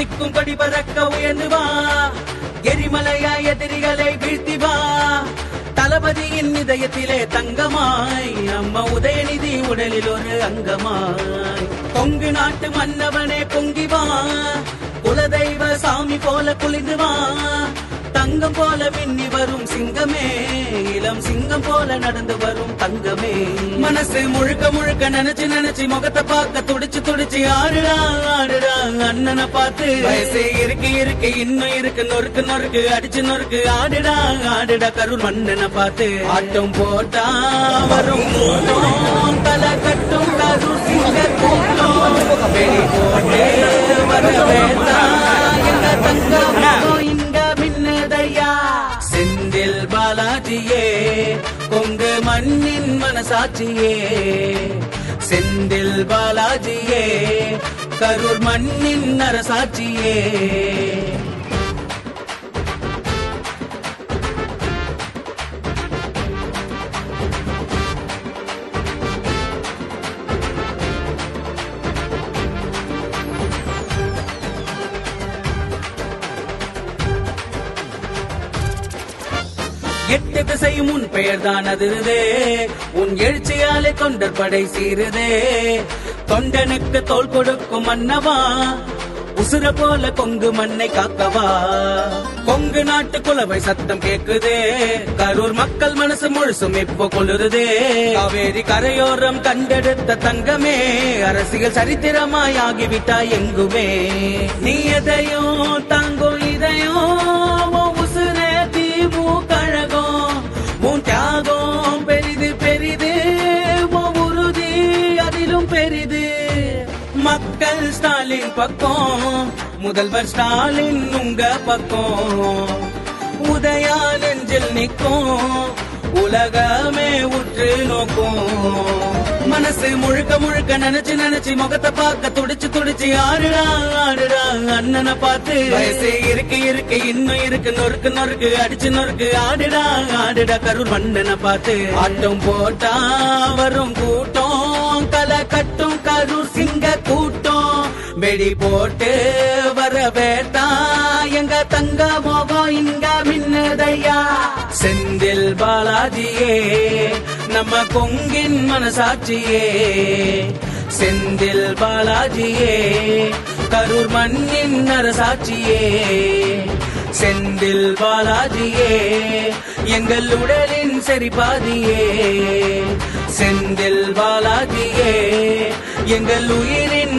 திக்கும் படி பறக்க உயர்ந்து வா. எரிமலையா எதிரிகளை வீழ்த்தி வா. தளபதியின் இதயத்திலே தங்கமாய். நம்ம உதயநிதி உடலில் ஒரு அங்கமாய். கொங்கு நாட்டு மன்னவனே பொங்கி வா. குலதெய்வ சாமி போல குளிந்து வா. சிங்கம் போல மின்னி வரும் சிங்கமே. இளம் சிங்கம் போல நடந்து வரும் தங்கமே. மனசு முழுக்க முழுக்க நினைச்சு நினைச்சு முகத்தை பார்க்க துடிச்சு துடிச்சு ஆடுடா ஆடுடா அண்ணனை பார்த்து. வயசே இருக்கு இருக்கு இன்னும் இருக்கு நொறுக்கு நொறுக்கு அடிச்சு நொறுக்கு ஆடுடா ஆடுடா கருள் மண்ணனை பார்த்து. ஆட்டம் போட்டா வரும் தலை கட்டும் கருள் சிங்க கூட்டம் வெளி போட்டு பாலாஜியே. கொங்கு மண்ணின் மனசாட்சியே. செந்தில் பாலாஜியே. கரூர் மண்ணின் அரசாட்சியே. எட்டு திசையும் உன் பெயர்தான் அதிருதே. உன் எழுச்சியாலே தொண்டர் படை சீருதே. தொண்டனுக்கு தோல் கொடுக்கும் மன்னவா உசுர போல கொங்கு மண்ணை காக்கவா. கொங்கு நாட்டு குலவை சத்தம் கேக்குதே. கரூர் மக்கள் மனசு முழுசும் இப்போ கொளுருதே காவேரி கரையோரம் கண்டெடுத்த தங்கமே. அரசியல் சரித்திரமாய் ஆகிவிட்டாய் எங்குமே. நீ எதையும் உன் தியாகம் பெரிது பெரிது. உன் உறுதி அதிலும் பெரிது. மக்கள் ஸ்டாலின் பக்கம் முதல்வர் ஸ்டாலின் உங்க பக்கம். உதயா நெஞ்சில் நிற்கும் உலகமே உற்று நோக்கும். மனசு முழுக்க முழுக்க நினைச்சு நினைச்சு முகத்தை பார்க்க துடிச்சு துடிச்சு ஆடுடா ஆடுடா அண்ணனை பார்த்து. வயசு இருக்கு இருக்கு இன்னும் இருக்கு நொறுக்கு நொறுக்கு அடிச்சு நொறுக்கு ஆடுடா ஆடுடா கருள் மண்ணனை பார்த்து. ஆட்டம் போட்டா வரும் கூட்டம் களை கட்டும் கரூர் சிங்க கூட்டம். வெடி போட்டு வரவேட்டா எங்க தங்க மோகம் இங்க மின்னதையா. செந்தில் பாலாஜியே நம்ம கொங்கின் மனசாட்சியே. செந்தில் பாலாஜியே கரூர் மண்ணின் அரசாட்சியே செந்தில் பாலாஜியே எங்கள் உடலின் சரிபாதியே செந்தில் பாலாஜியே எங்கள் உயிரின்